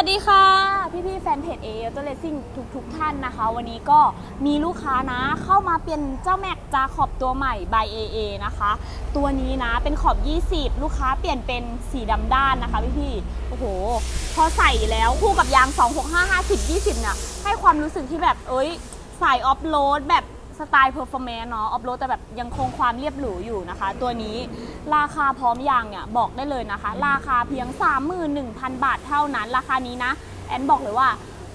วัสดีค่ะพี่พี่ๆแฟนเพจเอเอตัวเลสซิ่งทุกทุกๆท่านนะคะ วันนี้ก็มีลูกค้านะเข้ามาเปลี่ยนเจ้าแม็กจาขอบตัวใหม่ by AA นะคะ ตัวนี้นะเป็นขอบ 20 ลูกค้าเปลี่ยนเป็นสีดำด้านนะคะพี่พี่ๆโอ้โห พอใส่แล้วคู่กับยาง 265 50 20เนี่ยให้ความรู้สึกที่แบบเอ้ยสายออฟโรดแบบ สไตล์เพอร์ฟอร์แมนซ์เนาะออฟโรดแต่แบบยังคงความเรียบหรูอยู่นะคะ ตัวนี้ราคาพร้อมยางเนี่ยบอกได้เลยนะคะ ราคาเพียง 31,000 บาทเท่านั้น ราคานี้นะ แอนบอกเลยว่า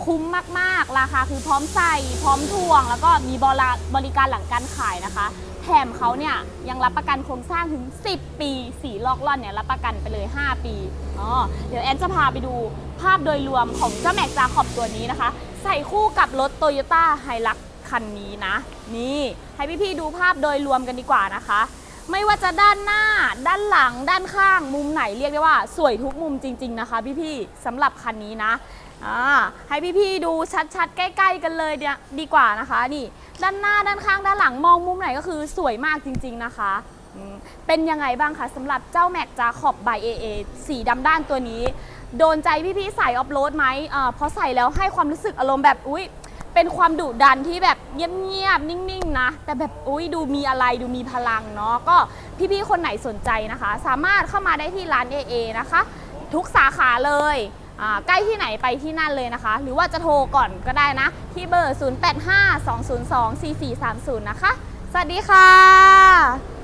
คุ้มมากๆ ราคาคือพร้อมใส่พร้อมทวง แล้วก็มีบริบรการหลังการขายนะคะ แถมเขาเนี่ยยังรับประกันโครงสร้างถึง 10 ปี สีลอกล่อนเนี่ยรับประกันไปเลย 5 ปีอ๋อเดี๋ยวแอนจะพาไปดูภาพโดยรวมของเจ้าแม็กจาขอบตัวนี้นะคะ ใส่คู่กับรถโตโยต้าไฮลัก คันนี้นะ นี่ให้พี่ๆดูภาพโดยรวมกันดีกว่านะคะ ไม่ว่าจะด้านหน้า ด้านหลัง ด้านข้างมุมไหนเรียกได้ว่า สวยทุกมุมจริง ๆ นะคะ พี่ๆสำหรับคันนี้นะอ่าให้พี่ๆดูชัดๆ ใกล้ ๆ กันเลยเดียดีกว่านะคะ นี่ ด้านหน้าด้านข้างด้านหลังมองมุมไหนก็คือสวยมากจริง ๆ นะคะเป็นยังไงบ้างคะสำหรับเจ้าแม็กจาขอบ by AA สีดำด้านตัวนี้ โดนใจพี่ๆใส่ออฟโรดไหมอ่าพอใส่แล้วให้ความรู้สึกอารมณ์แบบอุ๊ย เป็นความดุดันที่แบบเงียบๆ นิ่งๆ นะ แต่แบบอุ้ยดูมีอะไรดูมีพลังเนาะก็พี่ๆ คนไหนสนใจนะคะ สามารถเข้ามาได้ที่ร้าน AA นะคะ ทุกสาขาเลยใกล้ที่ไหนไปที่นั่นเลยนะคะ หรือว่าจะโทรก่อนก็ได้นะ ที่เบอร์ 0852024430 นะคะ สวัสดีค่ะ